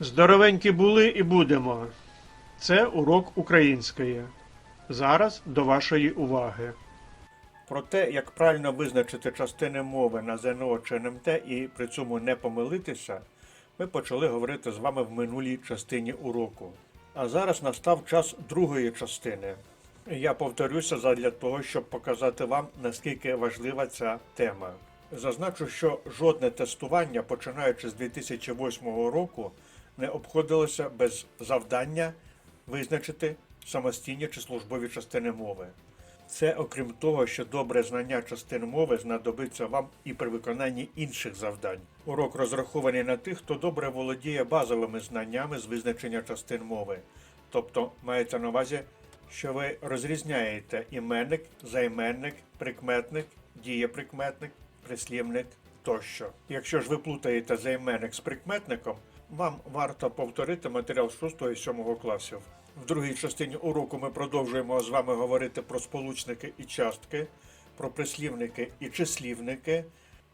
Здоровенькі були і будемо. Це урок української. Зараз до вашої уваги. Про те, як правильно визначити частини мови на ЗНО чи НМТ і при цьому не помилитися, ми почали говорити з вами в минулій частині уроку. А зараз настав час другої частини. Я повторюся задля того, щоб показати вам, наскільки важлива ця тема. Зазначу, що жодне тестування, починаючи з 2008 року, не обходилося без завдання визначити самостійні чи службові частини мови. Це окрім того, що добре знання частин мови знадобиться вам і при виконанні інших завдань. Урок розрахований на тих, хто добре володіє базовими знаннями з визначення частин мови. Тобто мається на увазі, що ви розрізняєте іменник, займенник, прикметник, дієприкметник, прислівник тощо. Якщо ж ви плутаєте займенник з прикметником, вам варто повторити матеріал 6 і 7 класів. В другій частині уроку ми продовжуємо з вами говорити про сполучники і частки, про прислівники і числівники.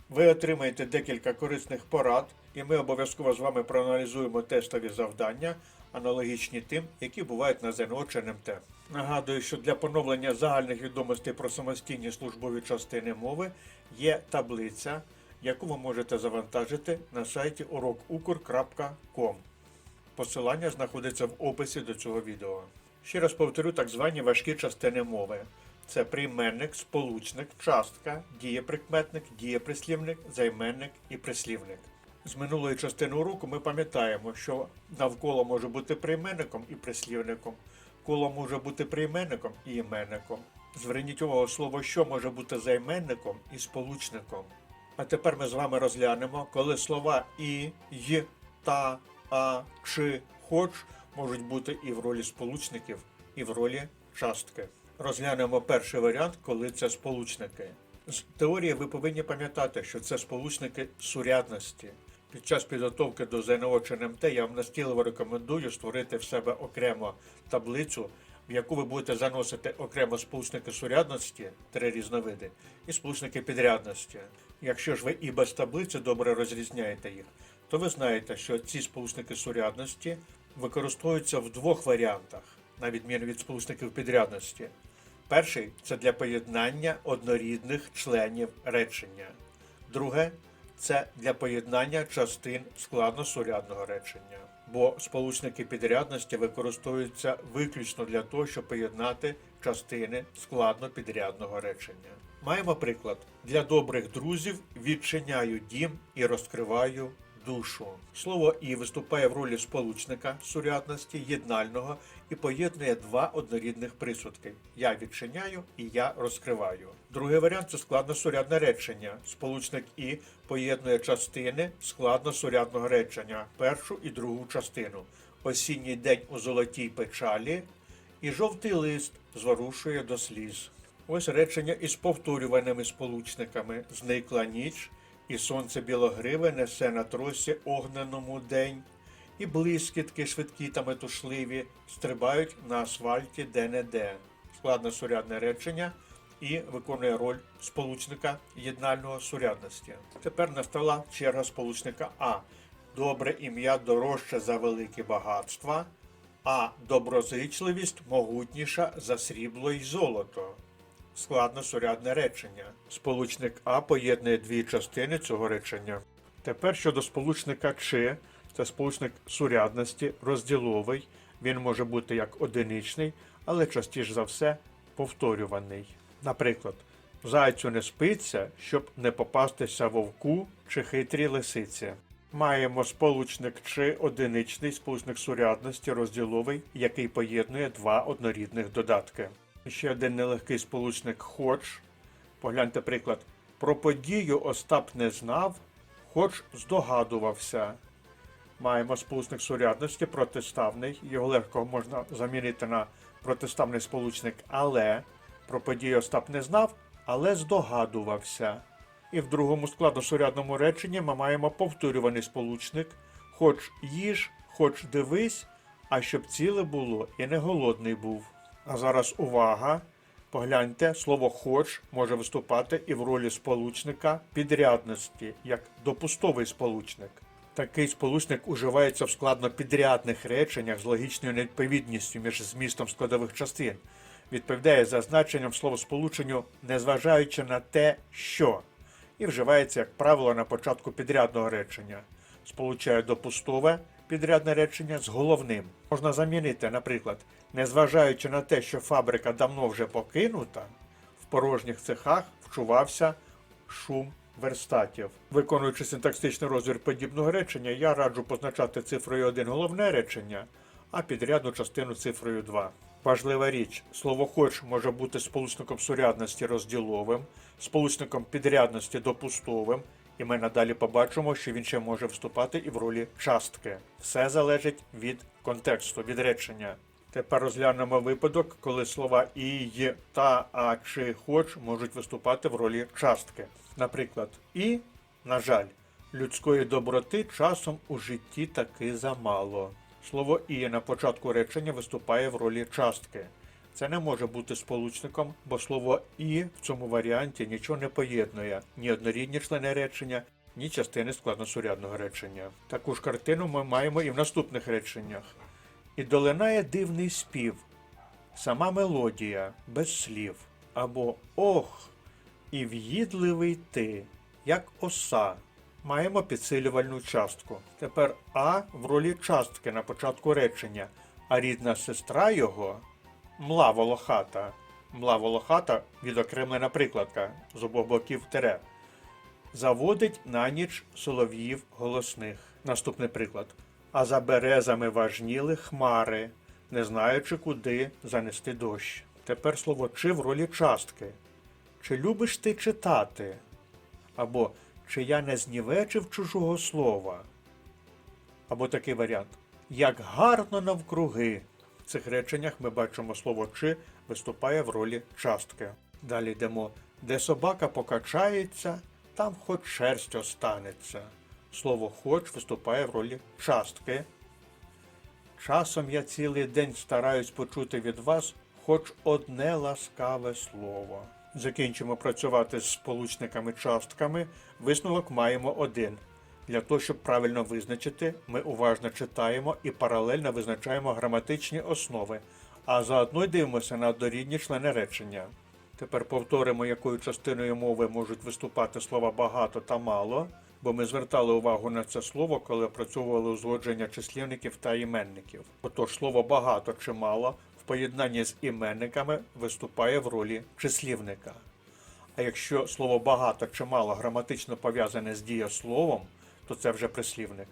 Ви отримаєте декілька корисних порад, і ми обов'язково з вами проаналізуємо тестові завдання, аналогічні тим, які бувають на ЗНО чи НМТ. Нагадую, що для поновлення загальних відомостей про самостійні службові частини мови є таблиця, яку ви можете завантажити на сайті урокукр.com. Посилання знаходиться в описі до цього відео. Ще раз повторю так звані важкі частини мови. Це прийменник, сполучник, частка, дієприкметник, дієприслівник, займенник і прислівник. З минулої частини уроку ми пам'ятаємо, що навколо може бути прийменником і прислівником, коло може бути прийменником і іменником. Зверніть увагу, слово що може бути займенником і сполучником. А тепер ми з вами розглянемо, коли слова і, й, та, а, чи, хоч можуть бути і в ролі сполучників, і в ролі частки. Розглянемо перший варіант, коли це сполучники. З теорії ви повинні пам'ятати, що це сполучники сурядності. Під час підготовки до ЗНО чи НМТ я вам настійливо рекомендую створити в себе окремо таблицю, в яку ви будете заносити окремо сполучники сурядності, три різновиди, і сполучники підрядності. Якщо ж ви і без таблиці добре розрізняєте їх, то ви знаєте, що ці сполучники сурядності використовуються в двох варіантах, на відміну від сполучників підрядності. Перший це для поєднання однорідних членів речення. Друге це для поєднання частин складносурядного речення. Бо сполучники підрядності використовуються виключно для того, щоб поєднати частини складнопідрядного речення. Маємо приклад: для добрих друзів відчиняю дім і розкриваю душу. Слово і виступає в ролі сполучника сурядності єднального і поєднує два однорідних присудки: я відчиняю і я розкриваю. Другий варіант це складносурядне речення. Сполучник і поєднує частини складносурядного речення, першу і другу частину. Осінній день у золотій печалі і жовтий лист зворушує до сліз. Ось речення із повторюваними сполучниками: зникла ніч, і сонце білогриве несе на тросі огненому день, і блискітки швидкі та метушливі стрибають на асфальті де-не-де. Складне сурядне речення і виконує роль сполучника єднального сурядності. Тепер настала черга сполучника А. Добре ім'я дорожче за великі багатства, а доброзичливість могутніша за срібло й золото складносурядне речення. Сполучник А поєднує дві частини цього речення. Тепер щодо сполучника чи, це сполучник сурядності, розділовий. Він може бути як одиничний, але частіше за все повторюваний. Наприклад, зайцю не спиться, щоб не попастися вовку чи хитрій лисиці. Маємо сполучник чи одиничний сполучник сурядності розділовий, який поєднує два однорідних додатки. Ще один нелегкий сполучник хоч. Погляньте приклад. Про подію Остап не знав, хоч здогадувався. Маємо сполучник сурядності протиставний. Його легко можна замінити на протиставний сполучник але. Про подію Остап не знав, але здогадувався. І в другому складносурядному реченні ми маємо повторюваний сполучник хоч їж, хоч дивись, а щоб ціле було і не голодний був. А зараз увага. Погляньте, слово хоч може виступати і в ролі сполучника підрядності, як допустовий сполучник. Такий сполучник уживається в складнопідрядних реченнях з логічною невідповідністю між змістом складових частин. Відповідає за значенням словосполученню, незважаючи на те, що, і вживається, як правило, на початку підрядного речення. Сполучає допустове підрядне речення з головним. Можна замінити, наприклад, незважаючи на те, що фабрика давно вже покинута, в порожніх цехах вчувався шум верстатів. Виконуючи синтаксичний розбір подібного речення, я раджу позначати цифрою 1 головне речення, а підрядну частину цифрою 2. Важлива річ, слово хоч може бути сполучником сурядності розділовим, сполучником підрядності допустовим, і ми надалі побачимо, що він ще може вступати і в ролі частки. Все залежить від контексту, від речення. Тепер розглянемо випадок, коли слова і, та, а чи хоч можуть виступати в ролі частки. Наприклад, і, на жаль, людської доброти часом у житті таки замало. Слово і на початку речення виступає в ролі частки. Це не може бути сполучником, бо слово і в цьому варіанті нічого не поєднує ні однорідні члени речення, ні частини складносурядного речення. Таку ж картину ми маємо і в наступних реченнях. І долинає дивний спів, сама мелодія, без слів, або ох, і в'їдливий ти, як оса. Маємо підсилювальну частку. Тепер А в ролі частки на початку речення, а рідна сестра його мла волохата. Мла волохата відокремлена прикладка з обох боків тере. Заводить на ніч солов'їв голосних. Наступний приклад. А за березами важніли хмари, не знаючи, куди занести дощ. Тепер слово чи в ролі частки. Чи любиш ти читати? Або чи я не знівечив чужого слова? Або такий варіант. Як гарно навкруги. В цих реченнях ми бачимо слово чи виступає в ролі частки. Далі йдемо. Де собака покачається, там хоч шерсть останеться. Слово хоч виступає в ролі частки. Часом я цілий день стараюсь почути від вас хоч одне ласкаве слово. Закінчимо працювати з сполучниками частками. Висновок маємо один. Для того, щоб правильно визначити, ми уважно читаємо і паралельно визначаємо граматичні основи, а заодно й дивимося на однорідні члени речення. Тепер повторимо, якою частиною мови можуть виступати слова багато та мало, бо ми звертали увагу на це слово, коли опрацьовували узгодження числівників та іменників. Отож, слово багато чи мало в поєднанні з іменниками виступає в ролі числівника. А якщо слово багато чи мало граматично пов'язане з дієсловом, то це вже прислівник.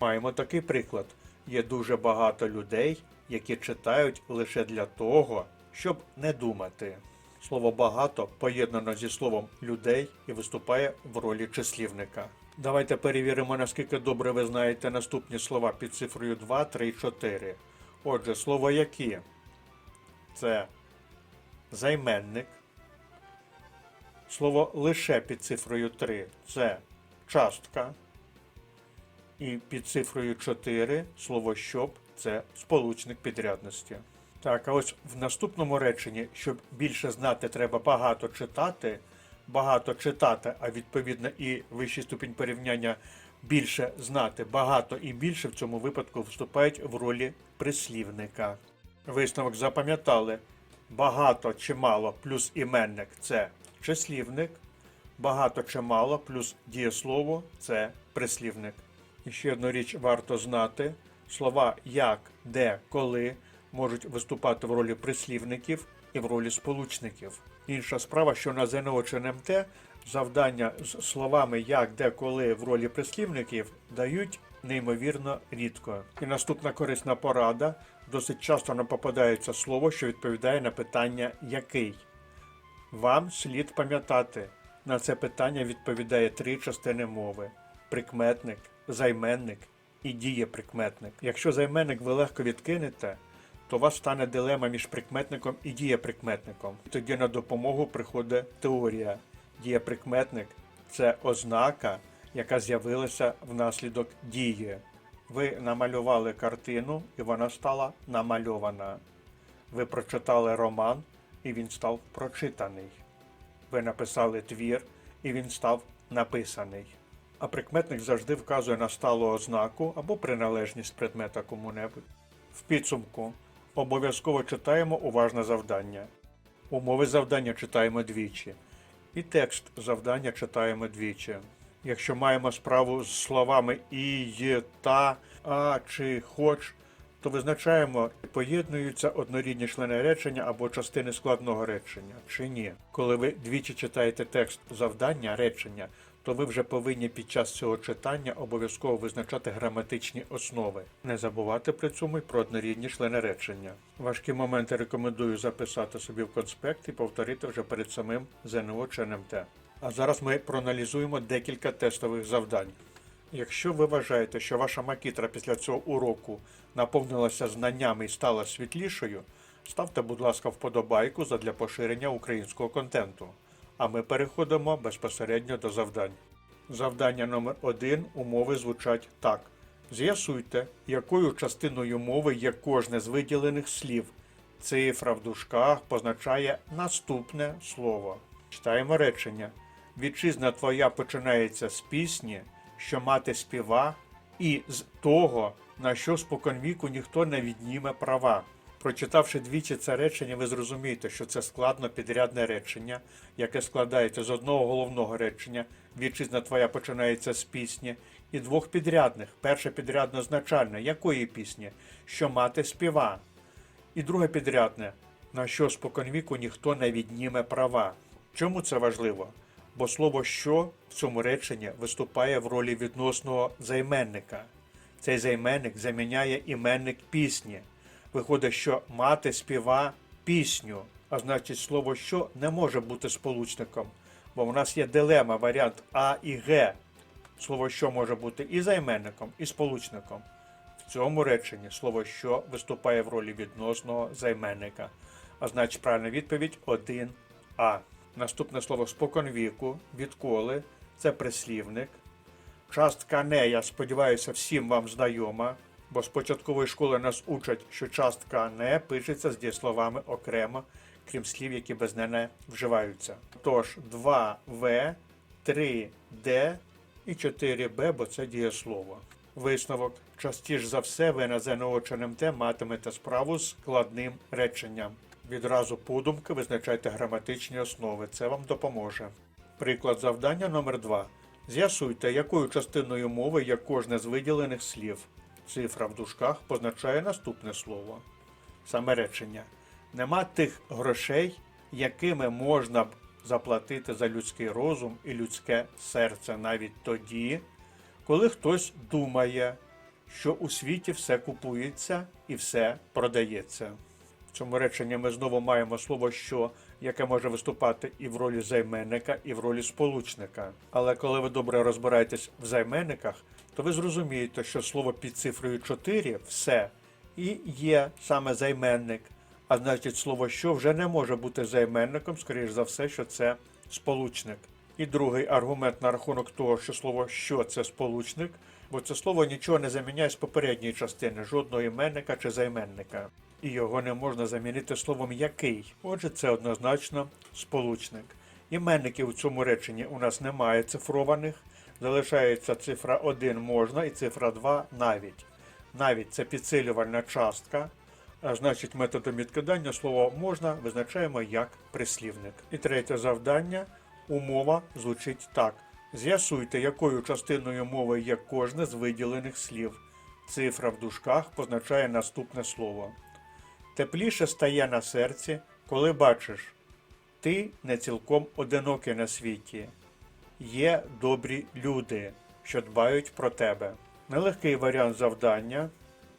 Маємо такий приклад: є дуже багато людей, які читають лише для того, щоб не думати. Слово багато поєднано зі словом людей і виступає в ролі числівника. Давайте перевіримо, наскільки добре ви знаєте наступні слова під цифрою 2, 3, 4. Отже, слово які? Це займенник. Слово лише під цифрою 3 це частка. І під цифрою 4 слово щоб це сполучник підрядності. Так, а ось в наступному реченні, щоб більше знати, треба багато читати. Багато читати, а відповідно і вищий ступінь порівняння більше знати, багато і більше в цьому випадку вступають в ролі прислівника. Висновок запам'ятали. Багато чи мало плюс іменник це числівник, багато чи мало плюс дієслово це прислівник. І ще одну річ варто знати: слова як, де, коли можуть виступати в ролі прислівників і в ролі сполучників. Інша справа, що на ЗНО чи НМТ завдання з словами як, де, коли в ролі прислівників дають неймовірно рідко. І наступна корисна порада. Досить часто нам попадається слово, що відповідає на питання який. Вам слід пам'ятати, на це питання відповідає три частини мови: прикметник, займенник і дієприкметник. Якщо займенник ви легко відкинете, то у вас стане дилема між прикметником і дієприкметником. Тоді на допомогу приходить теорія. Дієприкметник це ознака, яка з'явилася внаслідок дії. Ви намалювали картину, і вона стала намальована. Ви прочитали роман, і він став прочитаний. Ви написали твір, і він став написаний. А прикметник завжди вказує на сталу ознаку або приналежність предмета кому-небудь. В підсумку обов'язково читаємо уважне завдання. Умови завдання читаємо двічі. І текст завдання читаємо двічі. Якщо маємо справу з словами і, «є», та, а чи хоч, то визначаємо, поєднуються однорідні члени речення або частини складного речення, чи ні. Коли ви двічі читаєте текст завдання речення, то ви вже повинні під час цього читання обов'язково визначати граматичні основи. Не забувати при цьому й про однорідні члени речення. Важкі моменти рекомендую записати собі в конспект і повторити вже перед самим ЗНО чи НМТ. А зараз ми проаналізуємо декілька тестових завдань. Якщо ви вважаєте, що ваша макітра після цього уроку наповнилася знаннями і стала світлішою, ставте, будь ласка, вподобайку задля поширення українського контенту. А ми переходимо безпосередньо до завдань. Завдання номер 1 умови звучать так. З'ясуйте, якою частиною мови є кожне з виділених слів. Цифра в дужках позначає наступне слово. Читаємо речення. Вітчизна твоя починається з пісні, що мати співа, і з того, на що споконвіку ніхто не відніме права. Прочитавши двічі це речення, ви зрозумієте, що це складно підрядне речення, яке складається з одного головного речення Вітчизна твоя починається з пісні, і двох підрядних. Перше підрядно значальне якої пісні? Що мати співа. І друге підрядне, на що споконвіку ніхто не відніме права. Чому це важливо? Бо слово що в цьому реченні виступає в ролі відносного займенника. Цей займенник заміняє іменник пісні. Виходить, що мати співа пісню, а значить слово що не може бути сполучником, бо в нас є дилема, варіант А і Г. Слово що може бути і займенником, і сполучником. В цьому реченні слово що виступає в ролі відносного займенника. А значить правильна відповідь 1А. Наступне слово споконвіку, відколи це прислівник. Частка не, я сподіваюся, всім вам знайома, бо з початкової школи нас учать, що частка не пишеться з дієсловами окремо, крім слів, які без не не вживаються. Тож 2В, 3Д і 4Б, бо це дієслово. Висновок. Частіше за все ви на ЗНО чи матимете справу з складним реченням. Відразу подумки визначайте граматичні основи. Це вам допоможе. Приклад завдання номер 2 З'ясуйте, якою частиною мови є кожне з виділених слів. Цифра в дужках позначає наступне слово. Саме речення. Нема тих грошей, якими можна б заплатити за людський розум і людське серце навіть тоді, коли хтось думає, що у світі все купується і все продається. В цьому реченні ми знову маємо слово що, яке може виступати і в ролі займенника, і в ролі сполучника. Але коли ви добре розбираєтесь в займенниках, то ви зрозумієте, що слово під цифрою 4 все і є саме займенник. А значить, слово що вже не може бути займенником, скоріш за все, що це сполучник. І другий аргумент на рахунок того, що слово що це сполучник, бо це слово нічого не заміняє з попередньої частини, жодного іменника чи займенника. І його не можна замінити словом який. Отже, це однозначно сполучник. Іменників у цьому реченні у нас немає цифрованих. Залишається цифра 1 можна і цифра 2 навіть. Навіть це підсилювальна частка. А значить, методом відкидання слово можна визначаємо як прислівник. І третє завдання. Умова звучить так. З'ясуйте, якою частиною мови є кожне з виділених слів. Цифра в дужках позначає наступне слово. Тепліше стає на серці, коли бачиш, ти не цілком одинокий на світі. Є добрі люди, що дбають про тебе. Нелегкий варіант завдання.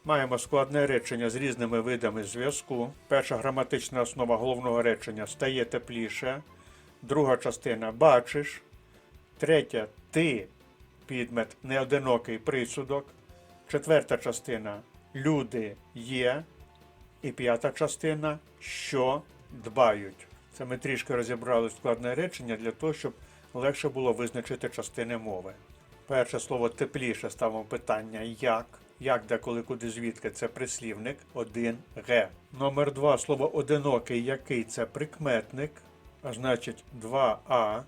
Маємо складне речення з різними видами зв'язку. Перша граматична основа головного речення стає тепліше. Друга частина бачиш. Третя ти підмет неодинокий присудок. Четверта частина люди є. І п'ята частина що дбають. Це ми трішки розібрали складне речення для того, щоб легше було визначити частини мови. Перше слово тепліше ставимо питання як. Як, де, коли, куди, звідки це прислівник 1Г. Номер 2 слово одинокий, який це прикметник, а значить 2А.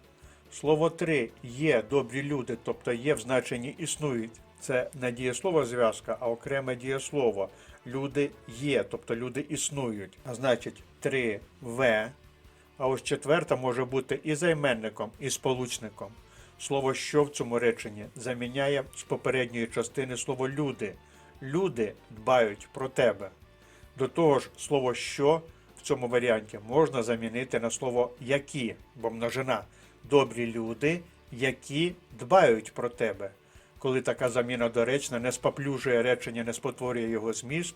Слово три є добрі люди, тобто є в значенні існують. Це не дієслово зв'язка, а окреме дієслово. Люди є, тобто люди існують. А значить, три в. А ось четверта може бути і займенником, і сполучником. Слово що в цьому реченні заміняє з попередньої частини слово люди. Люди дбають про тебе. До того ж, слово що в цьому варіанті можна замінити на слово які, бо множина. Добрі люди, які дбають про тебе. Коли така заміна доречна не споплюжує речення, не спотворює його зміст,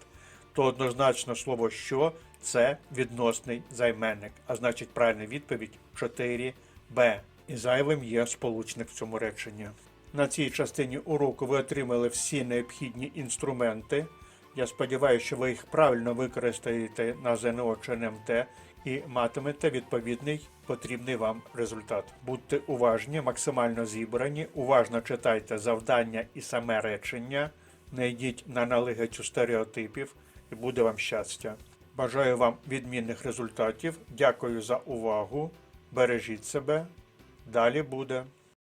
то однозначно слово що це відносний займенник, а значить правильна відповідь 4b. І зайвим є сполучник в цьому реченні. На цій частині уроку ви отримали всі необхідні інструменти. Я сподіваюся, що ви їх правильно використаєте на ЗНО чи НМТ і матимете відповідний потрібний вам результат. Будьте уважні, максимально зібрані, уважно читайте завдання і саме речення, не йдіть на налигачу стереотипів і буде вам щастя. Бажаю вам відмінних результатів. Дякую за увагу. Бережіть себе. Далі буде.